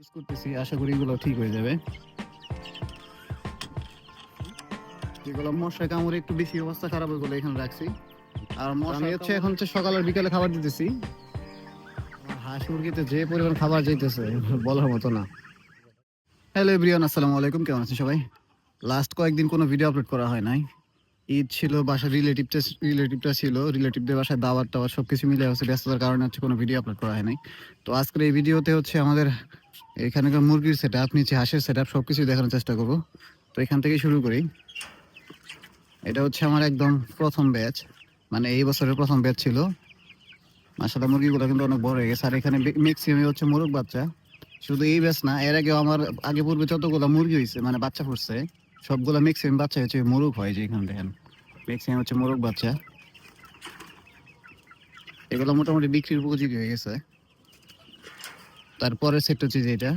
Use করতেছি আশা করি এগুলো ঠিক হয়ে যাবে। যেগুলো মশা কামড়ে একটু বেশি অবস্থা খারাপ হয়ে গেলো এখানে রাখছি। আর মশা হচ্ছে এখন হচ্ছে সকালে আর বিকালে খাবার দিতেছি। হাঁস মুরগিতে যে পরিমাণ খাবার যাইতেছে বলার মতো না। হ্যালো এভরিওয়ান আসসালামু আলাইকুম কেমন আছেন সবাই? লাস্ট কয়েকদিন কোনো ভিডিও আপলোড করা হয় নাই। ঈদ ছিল বাসার রিলেটিভটা রিলেটিভটা ছিল রিলেটিভদের বাসায় দাওয়াত টাওয়ার সব কিছু মিলে হচ্ছে ব্যস্ততার কারণে হচ্ছে কোনো ভিডিও আপলোড করা হয় নাই। তো আজকের এই ভিডিওতে হচ্ছে আমাদের এখানকার মুরগির সেট আপ নিচে হাঁসের সেট আপ সব কিছুই দেখানোর চেষ্টা করব। তো এখান থেকে শুরু করি। এটা হচ্ছে আমার একদম প্রথম ব্যাচ মানে এই বছরের প্রথম ব্যাচ ছিল। মাসালা মুরগিগুলো কিন্তু অনেক বড় হয়ে গেছে। আর এখানে ম্যাক্সিমাম হচ্ছে মোরগ বাচ্চা। শুধু এই ব্যাচ না, এর আগেও আমার, আগে পূর্বে যতগুলো মুরগি হয়েছে মানে বাচ্চা ফুটছে সবগুলো ম্যাক্সিমাম বাচ্চা হচ্ছে মোরগ হয় যে এখানে দেখেন ম্যাক্সিমাম হচ্ছে মোরগ বাচ্চা। এগুলো মোটামুটি বিক্রির উপযোগী হয়ে গেছে। তারপরে সেট হচ্ছে এটা।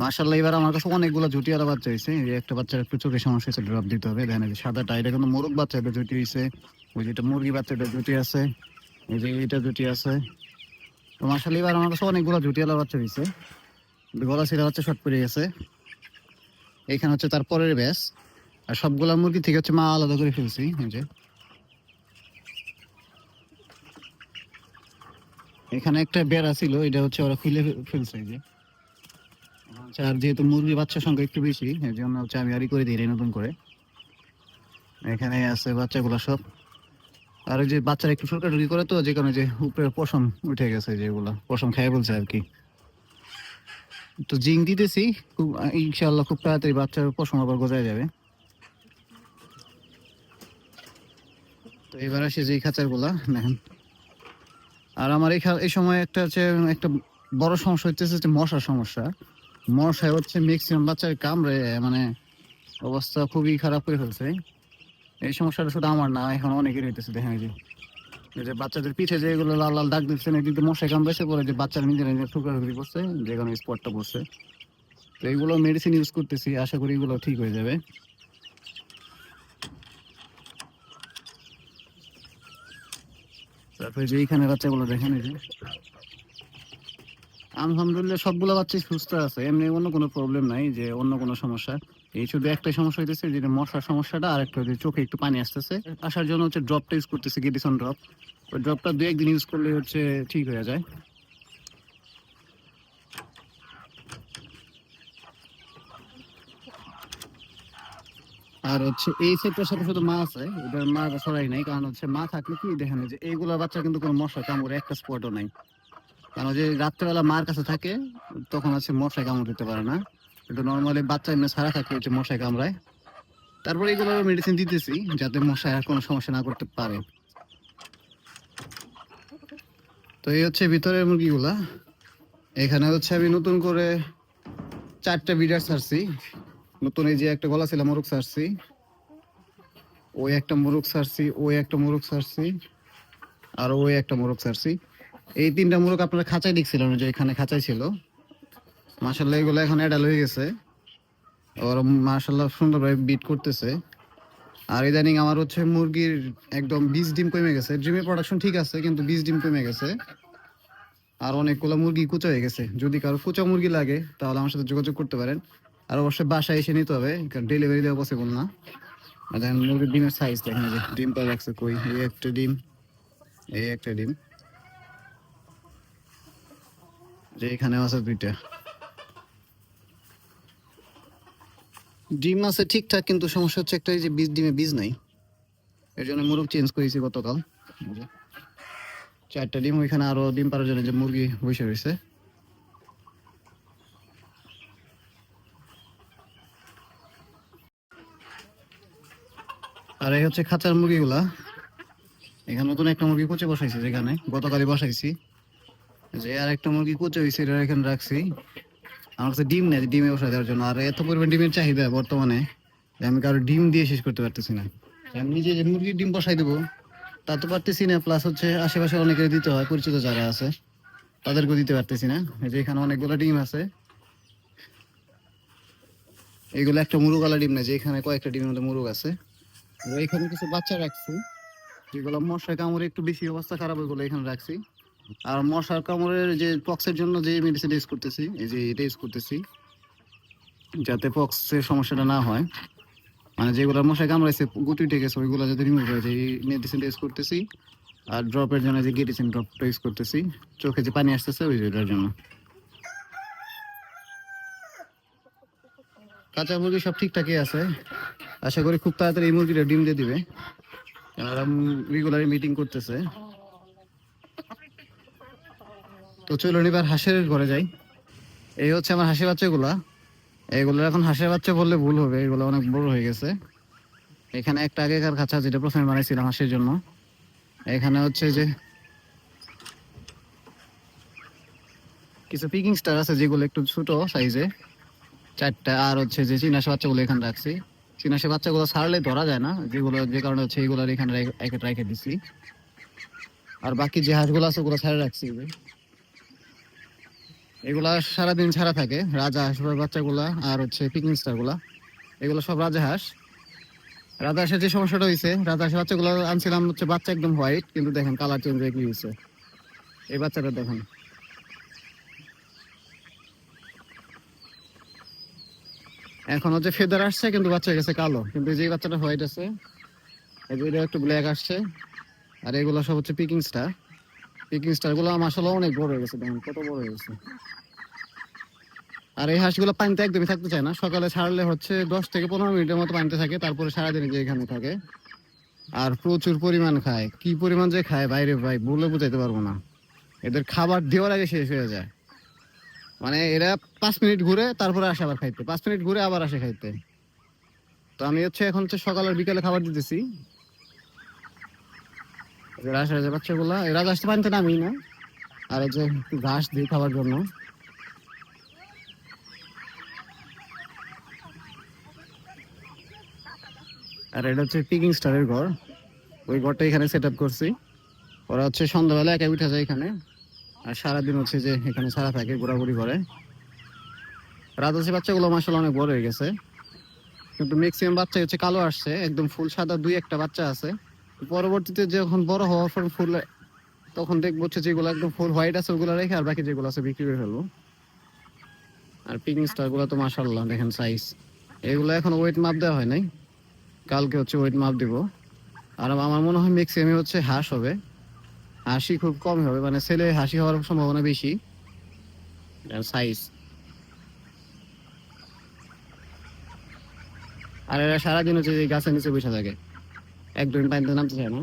মার্শাল্লাহ এবার আমার কাছে অনেকগুলো জুটিয়ালা বাচ্চা হয়েছে। একটা বাচ্চার একটু চোখের সমস্যা হয়েছে ড্রপ দিতে হবে। দেখেন সাদাটা, এটা কিন্তু মোরগ বাচ্চা এটা জুটি হয়েছে। ওই যেটা মুরগি বাচ্চা এটা জুটি আছে। এই যে এটা জুটি আছে। তো মার্শাল্লাহ এবার আমার কাছে অনেকগুলো জুটিয়ালা বাচ্চা হয়েছে। গলা সিরা বাচ্চা শর্ট পড়ে গেছে। এখানে হচ্ছে তারপরের ব্যাস আর সবগুলা মুরগি থেকে হচ্ছে মা আলাদা করে ফেলছি, এই যে। এখানে একটা বেড়া ছিল এটা হচ্ছে ওরা খুলে ফেলছে যে। আচ্ছা, আর যেহেতু মুরগি বাচ্চার সংখ্যা একটু বেশি এই জন্য হচ্ছে আমি আরই করে দিই নতুন করে। এখানে আছে বাচ্চাগুলো সব। আর যে বাচ্চারা একটু ঢুকি করে তো যে কারণে যে উপরে পশম উঠে গেছে যেগুলো পশম খেয়ে বলছে আর কি। তো জিং দিতেছি খুব ইনশাল্লাহ খুব তাড়াতাড়ি বাচ্চার পশম আবার গজায় যাবে। তো এবার আসি যে খাঁচারগুলা দেখেন। আর আমার এই সময় একটা হচ্ছে, একটা বড় সমস্যা হচ্ছে যে মশার সমস্যা। মশায় হচ্ছে ম্যাক্সিমাম বাচ্চার কামড়ে মানে অবস্থা খুবই খারাপ করে ফেলছে। এই সমস্যাটা শুধু আমার না, এখন অনেকের হইতেছে এই যে যে বাচ্চাদের পিঠে যে এগুলো লাল লাল দাগ দিচ্ছে না কিন্তু মশায় কামড়েছে পরে যে বাচ্চারা নিজেরা নিজের টুকরাটুকরি করছে, যে কোনো স্পটটা পড়ছে। তো এইগুলো মেডিসিন ইউজ করতেছি, আশা করি এগুলো ঠিক হয়ে যাবে। তারপরে যে এইখানে বাচ্চাগুলো দেখেন এই যে। আলহামদুলিল্লাহ সবগুলো বাচ্চাই সুস্থ আছে। এমনি অন্য কোনো প্রবলেম নাই যে অন্য কোনো সমস্যা। এই শুধু একটাই সমস্যা হইতেছে যেটা মশার সমস্যাটা আর একটা চোখে একটু পানি আসতেছে। আসার জন্য হচ্ছে ড্রপটা ইউজ করতেছে গেডিসন ড্রপ ওই ড্রপটা দু একদিন ইউজ করলে হচ্ছে ঠিক হয়ে যায়। আর হচ্ছে এই সেটটার সাথে শুধু মা আছে এটার মা সরাই নাই, কারণ হচ্ছে মা থাকলে কি দেখেন যে এইগুলা বাচ্চা কিন্তু কোনো মশা কামড়ে, একটা স্পটও নাই। কারণ যে রাত্রেবেলা মার কাছে থাকে, তখন হচ্ছে মশায় কামড় দিতে পারে না। কিন্তু নর্মালি বাচ্চা এমনি সারা থাকলে হচ্ছে মশায় কামড়ায়। তারপরে এগুলো মেডিসিন দিতেছি, যাতে মশায় আর কোনো সমস্যা না করতে পারে। তো এই হচ্ছে ভিতরের মুরগিগুলা। এখানে হচ্ছে আমি নতুন করে চারটা বিডার ছাড়ছি। নতুন এই যে একটা গলা ছিল, মোরগ ছাড়ছি ওই একটা মোরগ ছাড়ছি ওই একটা মোরগ ছাড়ছি আর ওই একটা মোরগ ছাড়ছি এই তিনটা মোরগ আপনারা খাঁচাই দেখছিলেন যে এখানে খাঁচাই ছিল। মাসাল্লাহ এগুলো এখন অ্যাডাল হয়ে গেছে। ওরা মাসাল্লাহ সুন্দরভাবে বিট করতেছে। আর ইদানিং আমার হচ্ছে মুরগির একদম বীজ ডিম কমে গেছে। ডিমের প্রোডাকশন ঠিক আছে, কিন্তু বীজ ডিম কমে গেছে। আর অনেকগুলো মুরগি কুচা হয়ে গেছে। যদি কারও কুচা মুরগি লাগে, তাহলে আমার সাথে যোগাযোগ করতে পারেন। আর অবশ্যই বাসায় এসে নিতে হবে ডেলিভারি দেওয়া পসিবল না। আর দেখেন মুরগির ডিমের সাইজ দেখেন যে ডিমটা রাখছে কই? এই একটা ডিম, এই একটা ডিম। যে এখানে আছে দুইটা। ডিম আছে ঠিকঠাক, কিন্তু সমস্যা হচ্ছে একটা যে বীজ ডিমে বীজ নাই। এর জন্য মুরগ চেঞ্জ করেছি গতকাল। চারটা ডিম, ওইখানে আরও ডিম পাড়ার জন্য যে মুরগি বসে রয়েছে। আর এই হচ্ছে খাঁচার মুরগিগুলা। এখানে নতুন একটা মুরগি কুচে বসাইছি যেখানে, গতকালই বসাইছি। যে আর একটা মুরগি কুচে হয়েছে এটা এখানে রাখছি। আমার কাছে ডিম নেই, ডিমে বসাই দেওয়ার জন্য। আর এত পরিমাণ ডিমের চাহিদা বর্তমানে আমি কারও ডিম দিয়ে শেষ করতে পারতেছি না। আমি নিজে যে মুরগির ডিম বসাই দেবো, তা তো পারতেছি না। প্লাস হচ্ছে আশেপাশে অনেকের দিতে হয়, পরিচিত যারা আছে, তাদেরকেও দিতে পারতেছি না। এই যে এখানে অনেকগুলো ডিম আছে। এগুলো একটা মুরুগালা ডিম না যে এখানে কয়েকটা ডিমের মধ্যে মুরুগ আছে। এখানে কিছু বাচ্চা রাখছি, যেগুলো মশায় কামড়ে একটু বেশি অবস্থা খারাপ ওইগুলো এখানে রাখছি। আর মশার কামড়ের যে পক্সের জন্য যে মেডিসিন ইউজ করতেছি, এই যে এটা ইউজ করতেছি, যাতে পক্সের সমস্যাটা না হয়। মানে যেগুলো মশায় কামড়াইছে গুটি গেছে, ওইগুলো যাতে রিমুভ হয়ে যায় এই মেডিসিনটা ইউজ করতেছি। আর ড্রপের জন্য যে গেটিসিন ড্রপটা ইউজ করতেছি, চোখে যে পানি আসতেছে, ওই জন্য। কাঁচা মুরগি সব ঠিকঠাকই আছে। আশা করি খুব তাড়াতাড়ি এই মুরগিটা ডিম দিয়ে দিবে। এনারা রেগুলারই মিটিং করতেছে। তো চলুন এবার হাঁসের ঘরে যাই। এই হচ্ছে আমার হাঁসের বাচ্চাগুলা। এগুলো এখন হাঁসের বাচ্চা বললে ভুল হবে, এগুলো অনেক বড় হয়ে গেছে। এখানে একটা আগেকার খাঁচা যেটা প্রথমে বানাইছিলাম হাঁসের জন্য। এখানে হচ্ছে যে কিছু পিকিং স্টার আছে যেগুলো একটু ছোট সাইজে চারটা আর হচ্ছে যে চিনাশে বাচ্চাগুলো এখানে রাখছি। চিনাশে বাচ্চাগুলো ছাড়লে ধরা যায় না, যেগুলো যে কারণে হচ্ছে এইগুলো এখানে রেখে- দিছি। আর বাকি যে হাঁসগুলো আছে, ওগুলো ছাড়ে রাখছি। এগুলা সারাদিন ছাড়া থাকে, রাজা হাঁস বাচ্চাগুলা, আর হচ্ছে পিকনিক স্টারগুলা এগুলো সব রাজা হাঁস। রাজা হাঁসের যে সমস্যাটা হয়েছে রাজা হাঁসের বাচ্চাগুলো আনছিলাম হচ্ছে বাচ্চা একদম হোয়াইট কিন্তু দেখেন কালার চেঞ্জ হয়ে কি হয়েছে এই বাচ্চাটা দেখেন। এখন হচ্ছে ফেদার আসছে, কিন্তু বাচ্চা গেছে কালো। কিন্তু যে বাচ্চাটা হোয়াইট আছে এটা একটু ব্ল্যাক আসছে, আর এগুলো সব হচ্ছে পিকিং স্টার পিকিং স্টারগুলো আসলে অনেক বড় হয়ে গেছে কত বড় হয়ে গেছে। আর এই হাঁসগুলো পানিতে একদমই থাকতে চায় না। সকালে ছাড়লে হচ্ছে দশ থেকে পনেরো মিনিটের মতো পানিতে থাকে, তারপরে সারাদিন যে এখানে থাকে। আর প্রচুর পরিমাণ খায়। কি পরিমাণ যে খায় বাইরে ভাই, বলে বুঝাইতে পারব না। এদের খাবার দেওয়ার আগে শেষ হয়ে যায়। মানে এরা পাঁচ মিনিট ঘুরে তারপরে আসে আবার খাইতে। পাঁচ মিনিট ঘুরে আবার আসে খাইতে। তো আমি হচ্ছে, এখন হচ্ছে সকাল আর বিকালে খাবার দিতেছি। বাচ্চাগুলা এরা আসতে পানিতে নামি না। আর যে ঘাস দিই খাবার জন্য। আর এটা হচ্ছে পিকিং স্টারের ঘর। ওই ঘরটা এখানে সেট আপ করছি। ওরা হচ্ছে সন্ধ্যাবেলা একা উঠে যায় এখানে। আর সারাদিন হচ্ছে যে এখানে সারা থাকে, ঘোরাঘুরি করে। রাজহাঁসের বাচ্চাগুলো মাসাল অনেক বড় হয়ে গেছে। কিন্তু ম্যাক্সিমাম বাচ্চা হচ্ছে কালো আসছে, একদম ফুল সাদা দুই একটা বাচ্চা আছে। পরবর্তীতে যখন বড় হওয়ার পর ফুল, তখন দেখব হচ্ছে যেগুলো একদম ফুল হোয়াইট আছে, ওগুলো রেখে আর বাকি যেগুলো আছে বিক্রি করে ফেলব। আর পিকিং স্টারগুলো তো মাসাল্লাহ দেখেন সাইজ এগুলো এখন ওয়েট মাপ দেওয়া হয় নাই। কালকে হচ্ছে ওয়েট মাপ দিব। আর আমার মনে হয় ম্যাক্সিমাম হচ্ছে হাঁস হবে। হাসি খুব কম হবে মানে ছেলে হাসি হওয়ার সম্ভাবনা বেশি সাইজ আর এরা সারাদিন হচ্ছে এই গাছের নিচে বসে থাকে একদম পানিতে নামতে চায় না।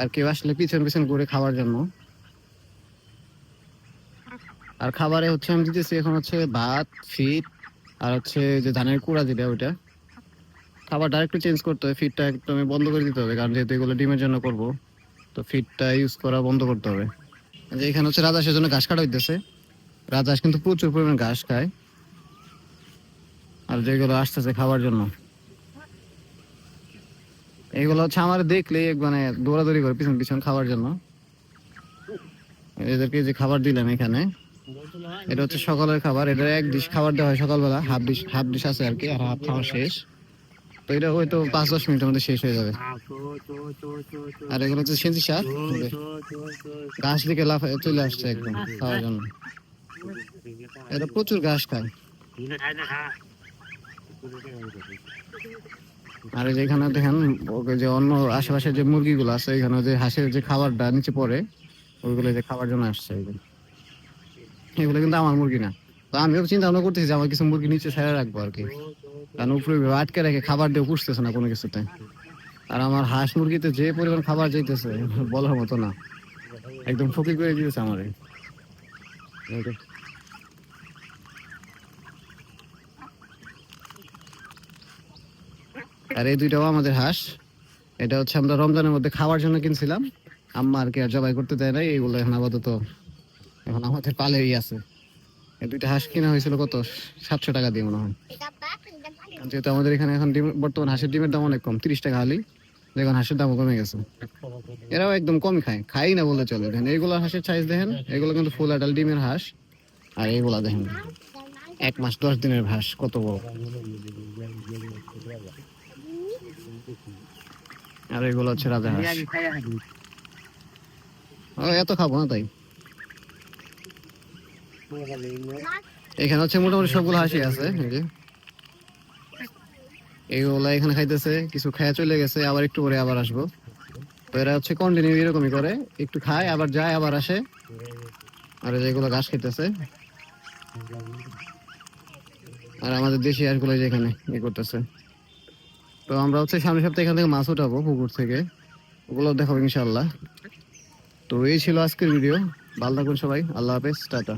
আর কেউ আসলে পিছন পিছন করে খাওয়ার জন্য। আর খাবারে হচ্ছে আমি দিতেছি এখন হচ্ছে ভাত, ফিট, আর হচ্ছে যে ধানের কুড়া যেটা ওইটা। খাবারটা একটু চেঞ্জ করতে হবে, ফিটটা একদম বন্ধ করে দিতে হবে, কারণ যেহেতু এগুলো ডিমের জন্য করব। তো ফিটটা ইউজ করা বন্ধ করতে হবে। যে এখানে হচ্ছে রাজহাঁসের জন্য ঘাস কাটা হইতেছে। রাজহাঁস কিন্তু প্রচুর পরিমাণ ঘাস খায়। আর যেগুলো আসতেছে খাওয়ার জন্য। এগুলো হচ্ছে আমার দেখলেই মানে দৌড়াদৌড়ি করে পিছন পিছন খাওয়ার জন্য। এদেরকে যে খাবার দিলাম এখানে, এটা হচ্ছে সকালের খাবার। এটা এক ডিশ খাবার দেওয়া হয় সকালবেলা হাফ ডিশ হাফ ডিশ আছে আর কি, আর হাফ খাওয়া শেষ। তো এটা হয়তো পাঁচ, দশ মিনিটের মধ্যে শেষ হয়ে যাবে। আর এগুলো হচ্ছে সেন্সি শাক। ঘাস দিকে লাফায় চলে আসছে একদম খাওয়ার জন্য। এটা প্রচুর ঘাস খায়। আর এই যে এখানে দেখেন যে অন্য আশেপাশে যে মুরগিগুলো আছে, এখানে যে হাঁসের যে খাবারটা নিচে পড়ে ওইগুলো যে খাবার জন্য আসছে। এগুলো কিন্তু আমার মুরগি না। তো আমিও চিন্তা ভাবনা করতেছি যে, আমার কিছু মুরগি নিচে ছেড়ে রাখব আর কি। কারণ উপরে আটকে রেখে খাবার দিয়ে পুষতেছে না কোনো কিছুতে। আর আমার হাঁস মুরগিতে যে পরিমাণ খাবার যাইতেছে, বলার মতো না। একদম ফকির করে দিতেছে আমার। আর এই দুইটাও আমাদের হাঁস। এটা হচ্ছে আমরা রমজানের মধ্যে খাওয়ার জন্য কিনছিলাম। আম্মা আর কি আর জবাই করতে দেয় নাই, এইগুলো এখন আপাতত এখন আমাদের পালেই আছে। দুইটা হাঁস কিনা হয়েছিল কত? সাতশো টাকা দিয়ে মনে হয়। যেহেতু আমাদের এখানে এখন ডিম বর্তমান হাঁসের ডিমের দাম অনেক কম তিরিশ টাকা হালি। দেখুন হাঁসের দামও কমে গেছে। এরাও একদম কম খায় খাই না বলে চলে। দেখেন এইগুলো হাঁসের সাইজ দেখেন এগুলো কিন্তু ফুল আডাল ডিমের হাঁস। আর এইগুলা দেখেন এক মাস দশ দিনের হাঁস কত বড়। আর এগুলো হচ্ছে রাজা হাঁস। ও, এত খাব না তাই। এখানে হচ্ছে মোটামুটি সবগুলো হাসি আছে এই এইগুলা এখানে খাইতেছে, কিছু খায়া চলে গেছে, আবার একটু পরে আবার আসব। তো এরা হচ্ছে কন্টিনিউ এরকমই করে, একটু খায়, আবার যায়, আবার আসে। আর এই যে এগুলো ঘাস খেতেছে। আর আমাদের দেশি হাঁসগুলো এই যে এখানে ই করতেছে। তো আমরা হচ্ছে সামনের সপ্তাহে এখান থেকে মাছ উঠাবো পুকুর থেকে। ওগুলো দেখাবো ইনশাল্লাহ তো এই ছিল আজকের ভিডিও। ভালো থাকুন সবাই। আল্লাহ হাফেজ। টাটা।